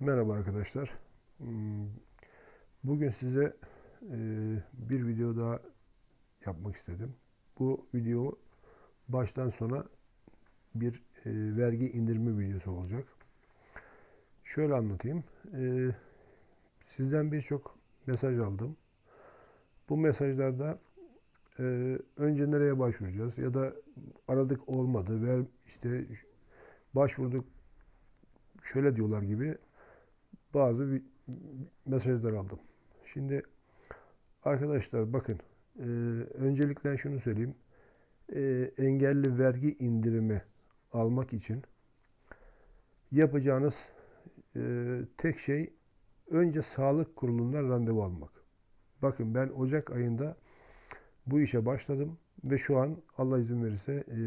Merhaba arkadaşlar. Hmm, Bugün size e, bir video daha yapmak istedim. Bu video baştan sona bir e, vergi indirme videosu olacak. Şöyle anlatayım. E, Sizden birçok mesaj aldım. Bu mesajlarda önce nereye başvuracağız ya da aradık olmadı ver işte başvurduk şöyle diyorlar gibi bazı mesajlar aldım. Şimdi arkadaşlar bakın e, öncelikle şunu söyleyeyim. E, engelli vergi indirimi almak için yapacağınız e, tek şey önce sağlık kurulundan randevu almak. Bakın ben Ocak ayında bu işe başladım ve şu an Allah izin verirse e,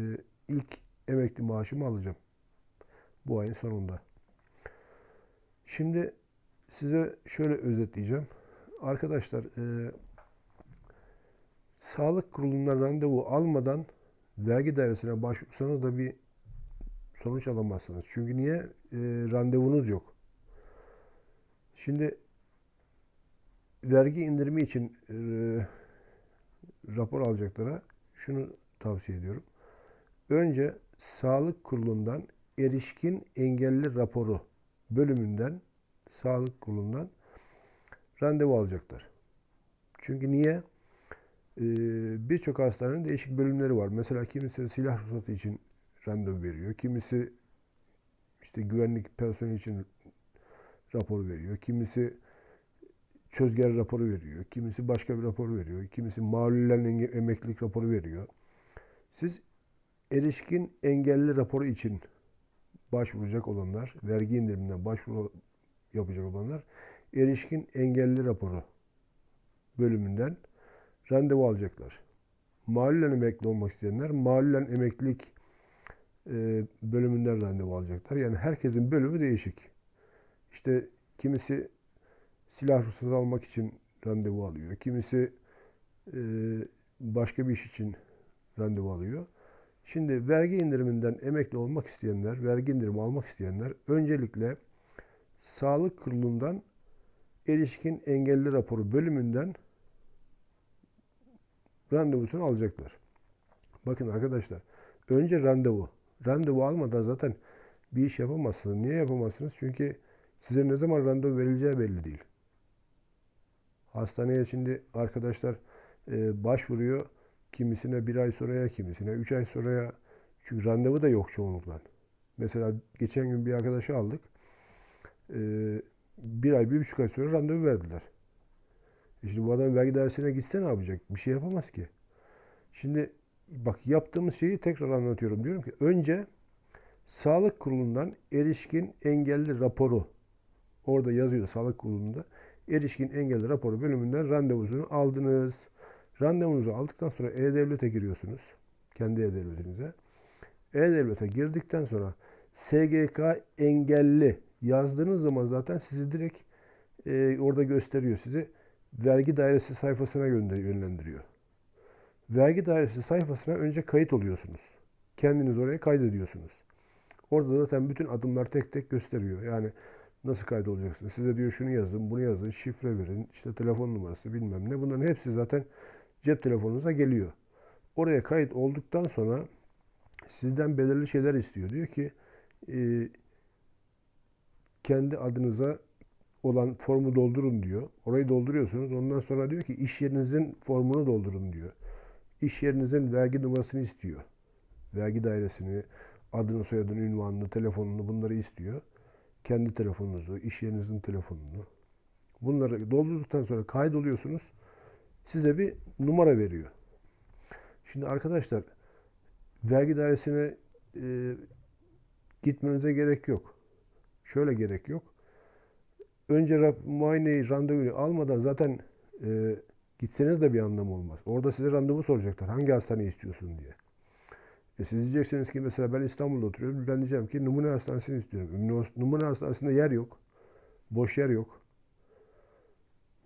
ilk emekli maaşımı alacağım. Bu ayın sonunda. Şimdi size şöyle özetleyeceğim. Arkadaşlar e, sağlık kurulundan randevu almadan vergi dairesine başvursanız da bir sonuç alamazsınız. Çünkü niye? E, randevunuz yok. Şimdi vergi indirimi için e, rapor alacaklara şunu tavsiye ediyorum. Önce sağlık kurulundan erişkin engelli raporu bölümünden sağlık kurulundan randevu alacaklar. Çünkü niye? Ee, Birçok hastanenin değişik bölümleri var. Mesela kimisi silah ruhsatı için randevu veriyor. Kimisi işte güvenlik personeli için rapor veriyor. Kimisi çözger raporu veriyor. Kimisi başka bir rapor veriyor. Kimisi mağlulen emeklilik raporu veriyor. Siz erişkin engelli raporu için başvuracak olanlar, vergi indiriminden başvuru yapacak olanlar erişkin engelli raporu bölümünden randevu alacaklar. Mahallen emekli olmak isteyenler mahallen emeklilik e, bölümünden randevu alacaklar. Yani herkesin bölümü değişik. İşte kimisi silah ruhsatı almak için randevu alıyor. Kimisi e, başka bir iş için randevu alıyor. Şimdi vergi indiriminden emekli olmak isteyenler, vergi indirimi almak isteyenler öncelikle Sağlık Kurulu'ndan erişkin engelli raporu bölümünden randevusunu alacaklar. Bakın arkadaşlar, önce randevu. Randevu almadan zaten bir iş yapamazsınız. Niye yapamazsınız? Çünkü size ne zaman randevu verileceği belli değil. Hastaneye şimdi arkadaşlar e, başvuruyor. Kimisine bir ay sonraya, kimisine üç ay sonraya. Çünkü randevu da yok çoğunlukla. Mesela geçen gün bir arkadaşı aldık. Ee, bir ay, bir buçuk ay sonra randevu verdiler. E şimdi bu adam vergi dairesine gitse ne yapacak? Bir şey yapamaz ki. Şimdi bak yaptığımız şeyi tekrar anlatıyorum. Diyorum ki önce Sağlık Kurulu'ndan erişkin engelli raporu orada yazıyor Sağlık Kurulu'nda erişkin engelli raporu bölümünden randevusunu aldınız. Randevunuzu aldıktan sonra E-Devlet'e giriyorsunuz. Kendi E-Devlet'inize. E-Devlet'e girdikten sonra SGK engelli yazdığınız zaman zaten sizi direkt e, orada gösteriyor sizi. Vergi dairesi sayfasına yönlendiriyor. Vergi dairesi sayfasına önce kayıt oluyorsunuz. Kendiniz oraya kaydediyorsunuz. Orada zaten bütün adımlar tek tek gösteriyor. Yani nasıl kaydolacaksınız? Size diyor şunu yazın, bunu yazın, şifre verin, işte telefon numarası bilmem ne. Bunların hepsi zaten cep telefonunuza geliyor. Oraya kayıt olduktan sonra sizden belirli şeyler istiyor. Diyor ki e, kendi adınıza olan formu doldurun diyor. Orayı dolduruyorsunuz. Ondan sonra diyor ki iş yerinizin formunu doldurun diyor. İş yerinizin vergi numarasını istiyor. Vergi dairesini, adını, soyadını, ünvanını, telefonunu bunları istiyor. Kendi telefonunuzu, iş yerinizin telefonunu. Bunları doldurduktan sonra kaydoluyorsunuz. Size bir numara veriyor. Şimdi arkadaşlar vergi dairesine e, gitmenize gerek yok. Şöyle gerek yok. Önce muayeneyi, randevuyu almadan zaten e, gitseniz de bir anlamı olmaz. Orada size randevu soracaklar. Hangi hastaneyi istiyorsun diye. E siz diyeceksiniz ki mesela ben İstanbul'da oturuyorum. Ben diyeceğim ki numune hastanesini istiyorum. Numune hastanesinde yer yok. Boş yer yok.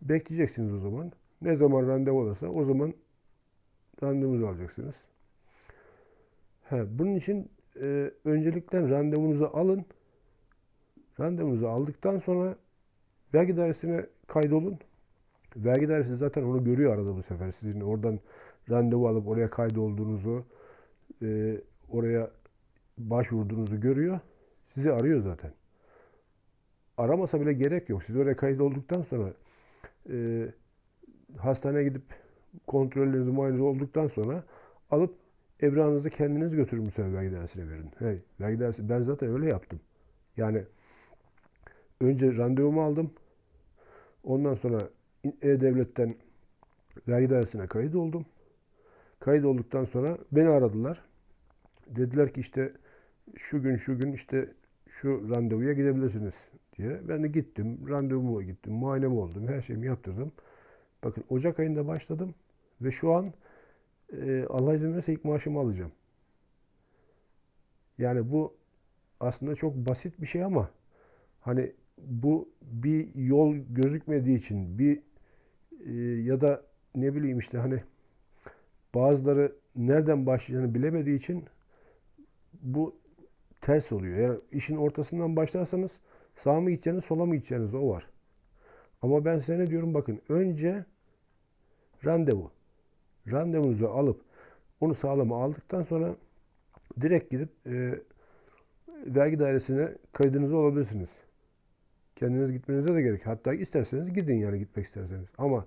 Bekleyeceksiniz o zaman. Ne zaman randevu olursa o zaman randevunuzu alacaksınız. Ha, bunun için e, öncelikle randevunuzu alın. Randevunuzu aldıktan sonra vergi dairesine kaydolun. Vergi dairesi zaten onu görüyor arada bu sefer. Sizin oradan randevu alıp oraya kaydolduğunuzu, e, oraya başvurduğunuzu görüyor. Sizi arıyor zaten. Aramasa bile gerek yok. Siz oraya kaydolduktan sonra e, hastaneye gidip kontrolleriniz muayene olduktan sonra alıp evrağınızı kendiniz götürün bu sefer vergi dairesine verin. Hey, vergi dairesi, ben zaten öyle yaptım. Yani önce randevumu aldım. Ondan sonra E-Devlet'ten vergi dairesine kayıt oldum. Kayıt olduktan sonra beni aradılar. Dediler ki işte şu gün şu gün işte şu randevuya gidebilirsiniz diye. Ben de gittim. Randevumu gittim. Muayenemi oldum. Her şeyimi yaptırdım. Bakın Ocak ayında başladım. Ve şu an e, Allah izin verirse ilk maaşımı alacağım. Yani bu aslında çok basit bir şey ama hani bu bir yol gözükmediği için bir e, ya da ne bileyim işte hani bazıları nereden başlayacağını bilemediği için bu ters oluyor. Yani işin ortasından başlarsanız sağa mı gideceğiniz, sola mı gideceğiniz o var. Ama ben size ne diyorum bakın önce randevu. Randevunuzu alıp onu sağlama aldıktan sonra direkt gidip e, vergi dairesine kaydınızı olabilirsiniz. Kendiniz gitmenize de gerek. Hatta isterseniz gidin yani gitmek isterseniz. Ama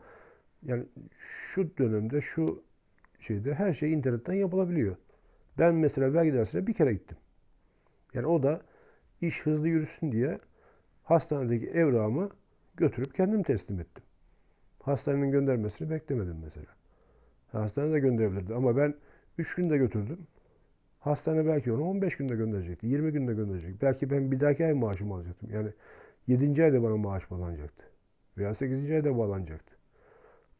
yani şu dönemde şu şeyde her şey internetten yapılabiliyor. Ben mesela vergi dairesine bir kere gittim. Yani o da iş hızlı yürüsün diye hastanedeki evrağımı götürüp kendim teslim ettim. Hastanenin göndermesini beklemedim mesela. Hastane de gönderebilirdi ama ben 3 günde götürdüm. Hastane belki onu 15 günde gönderecekti. 20 günde gönderecekti. Belki ben bir dahaki ay maaşımı alacaktım. Yani 7. ayda bana maaş bağlanacaktı. Veya 8. ayda bağlanacaktı.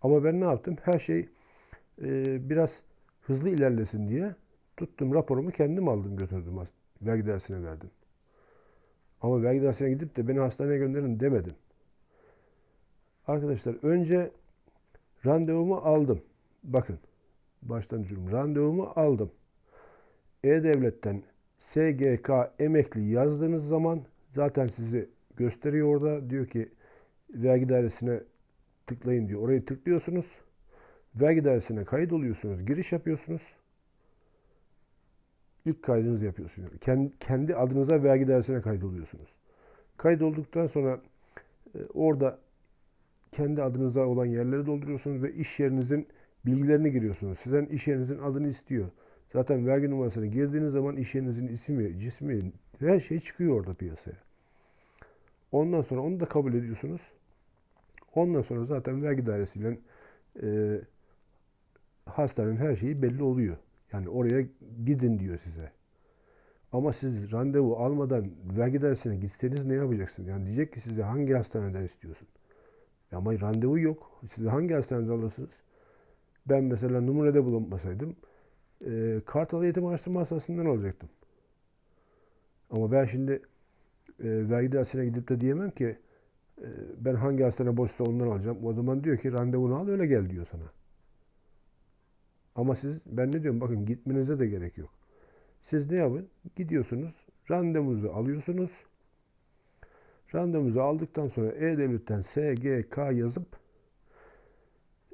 Ama ben ne yaptım? Her şey e, biraz hızlı ilerlesin diye tuttum raporumu kendim aldım götürdüm. Vergi dersine verdim. Ama vergi dersine gidip de beni hastaneye gönderin demedim. Arkadaşlar önce randevumu aldım. Bakın baştan diyorum. Randevumu aldım. E-Devlet'ten SGK emekli yazdığınız zaman zaten sizi gösteriyor orada. Diyor ki vergi dairesine tıklayın diyor. Orayı tıklıyorsunuz. Vergi dairesine kayıt oluyorsunuz. Giriş yapıyorsunuz. İlk kaydınızı yapıyorsunuz. Kendi, adınıza vergi dairesine kaydoluyorsunuz. Kayıt olduktan sonra e, orada kendi adınıza olan yerleri dolduruyorsunuz ve iş yerinizin bilgilerini giriyorsunuz. Sizden iş yerinizin adını istiyor. Zaten vergi numarasını girdiğiniz zaman iş yerinizin ismi, cismi, her şey çıkıyor orada piyasaya. Ondan sonra onu da kabul ediyorsunuz. Ondan sonra zaten vergi dairesiyle e, hastanenin her şeyi belli oluyor. Yani oraya gidin diyor size. Ama siz randevu almadan vergi dairesine gitseniz ne yapacaksınız? Yani diyecek ki size hangi hastaneden istiyorsun? Ama randevu yok. Siz hangi hastanede alırsınız? Ben mesela numunede bulunmasaydım e, Kartal Eğitim Araştırma Hastanesi'nden alacaktım. Ama ben şimdi e, vergi dairesine gidip de diyemem ki e, ben hangi hastane boşsa ondan alacağım. O zaman diyor ki randevunu al öyle gel diyor sana. Ama siz ben ne diyorum bakın gitmenize de gerek yok. Siz ne yapın? Gidiyorsunuz, randevunuzu alıyorsunuz. Randevunuzu aldıktan sonra E-Devlet'ten SGK yazıp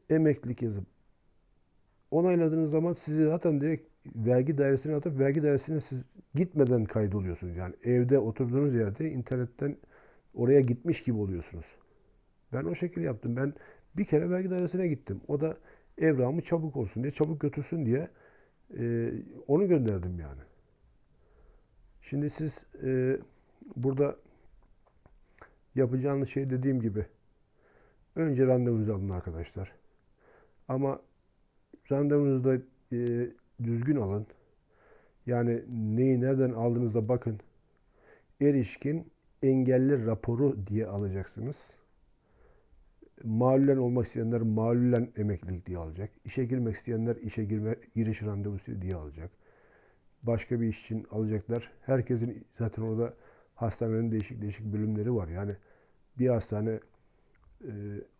emeklilik yazıp onayladığınız zaman sizi zaten direkt vergi dairesine atıp vergi dairesine siz gitmeden kaydoluyorsunuz. Yani evde oturduğunuz yerde internetten oraya gitmiş gibi oluyorsunuz. Ben o şekilde yaptım. Ben bir kere vergi dairesine gittim. O da evrağımı çabuk olsun diye, çabuk götürsün diye e, onu gönderdim yani. Şimdi siz e, burada yapacağınız şey dediğim gibi önce randevunuzu alın arkadaşlar. Ama randevunuzu da e, düzgün alın. Yani neyi nereden aldığınızda bakın. Erişkin engelli raporu diye alacaksınız. Malulen olmak isteyenler malulen emeklilik diye alacak. İşe girmek isteyenler işe girme, giriş randevusu diye alacak. Başka bir iş için alacaklar. Herkesin zaten orada hastanenin değişik değişik bölümleri var. Yani bir hastane e,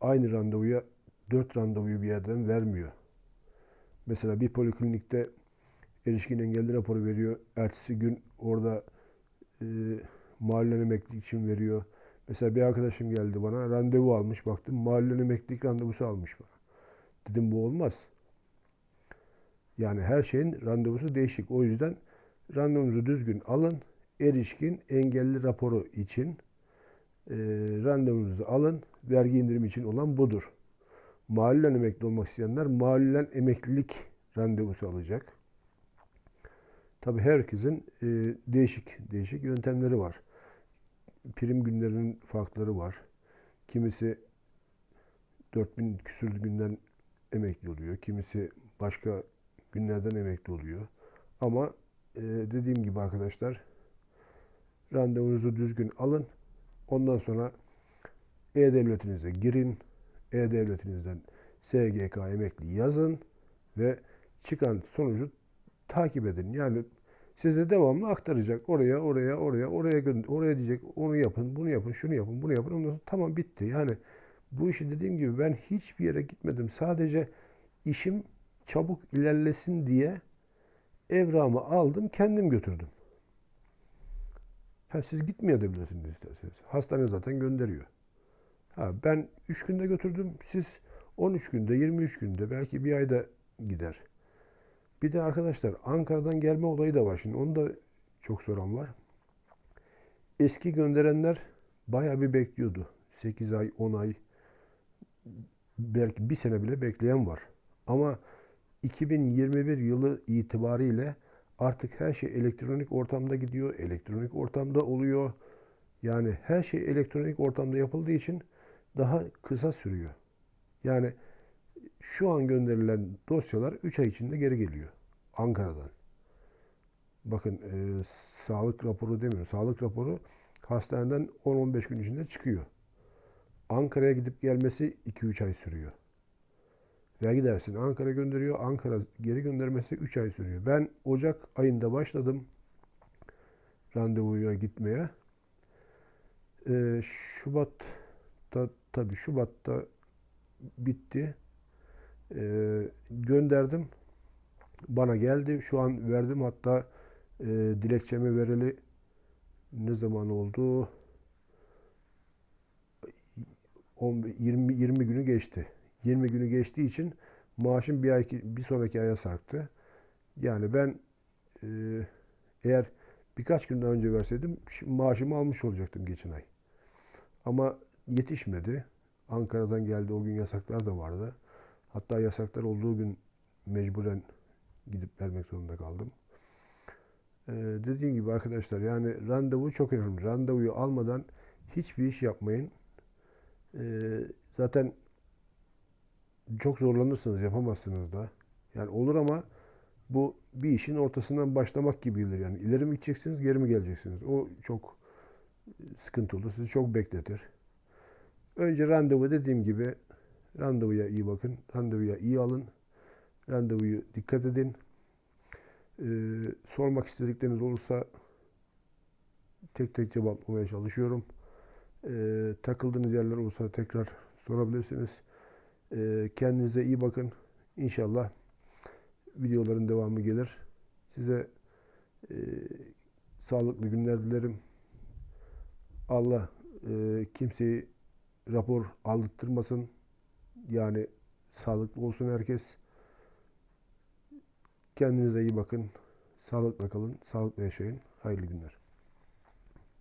aynı randevuya dört randevuyu bir yerden vermiyor. Mesela bir poliklinikte erişkin engelli raporu veriyor. Ertesi gün orada e, Mahallen emeklilik için veriyor. Mesela bir arkadaşım geldi bana randevu almış baktım mahallen emeklilik randevusu almış bana. Dedim bu olmaz. Yani her şeyin randevusu değişik. O yüzden randevunuzu düzgün alın. Erişkin engelli raporu için randevunuzu alın. Vergi indirimi için olan budur. Mahallen emekli olmak isteyenler mahallen emeklilik randevusu alacak. Tabii herkesin e, değişik değişik yöntemleri var. Prim günlerinin farkları var. Kimisi 4000 küsür günden emekli oluyor. Kimisi başka günlerden emekli oluyor. Ama e, dediğim gibi arkadaşlar randevunuzu düzgün alın. Ondan sonra E-Devletinize girin. E-Devletinizden SGK emekli yazın ve çıkan sonucu takip edin. Yani size devamlı aktaracak. Oraya, oraya, oraya, oraya oraya diyecek. Onu yapın, bunu yapın, şunu yapın, bunu yapın. Ondan sonra tamam bitti. Yani bu işi dediğim gibi ben hiçbir yere gitmedim. Sadece işim çabuk ilerlesin diye evramı aldım, kendim götürdüm. Ha, siz gitmeyebilirsiniz isterseniz. Hastane zaten gönderiyor. Ha, ben 3 günde götürdüm. Siz 13 günde, 23 günde, belki bir ayda gider. Bir de arkadaşlar Ankara'dan gelme olayı da var. Şimdi onu da çok soran var. Eski gönderenler bayağı bir bekliyordu. 8 ay, 10 ay, belki bir sene bile bekleyen var. Ama 2021 yılı itibariyle artık her şey elektronik ortamda gidiyor, elektronik ortamda oluyor. Yani her şey elektronik ortamda yapıldığı için daha kısa sürüyor. Yani şu an gönderilen dosyalar 3 ay içinde geri geliyor Ankara'dan. Bakın e, sağlık raporu demiyorum. Sağlık raporu hastaneden 10-15 gün içinde çıkıyor. Ankara'ya gidip gelmesi 2-3 ay sürüyor. Vergi dersini Ankara gönderiyor. Ankara geri göndermesi 3 ay sürüyor. Ben Ocak ayında başladım randevuya gitmeye. Ee, Şubat'ta tabii Şubat'ta bitti. Ee, gönderdim. Bana geldi. Şu an verdim. Hatta e, dilekçemi vereli ne zaman oldu? 10, 20, 20 günü geçti. 20 günü geçtiği için maaşım bir, ay, bir sonraki aya sarktı. Yani ben e, eğer birkaç günden önce verseydim maaşımı almış olacaktım geçen ay. Ama yetişmedi. Ankara'dan geldi. O gün yasaklar da vardı. Hatta yasaklar olduğu gün mecburen gidip vermek zorunda kaldım. Ee, dediğim gibi arkadaşlar yani randevu çok önemli. Randevuyu almadan hiçbir iş yapmayın. Ee, zaten çok zorlanırsınız, yapamazsınız da. Yani olur ama bu bir işin ortasından başlamak gibidir. Yani ileri mi gideceksiniz, geri mi geleceksiniz? O çok sıkıntı olur. Sizi çok bekletir. Önce randevu dediğim gibi randevuya iyi bakın. Randevuya iyi alın. Randevuyu dikkat edin. Ee, sormak istedikleriniz olursa tek tek cevaplamaya çalışıyorum. Ee, takıldığınız yerler olursa tekrar sorabilirsiniz. Ee, kendinize iyi bakın. İnşallah videoların devamı gelir. Size e, sağlıklı günler dilerim. Allah e, kimseyi rapor aldırtmasın. Yani sağlıklı olsun herkes. Kendinize iyi bakın. Sağlıkla kalın. Sağlıkla yaşayın. Hayırlı günler.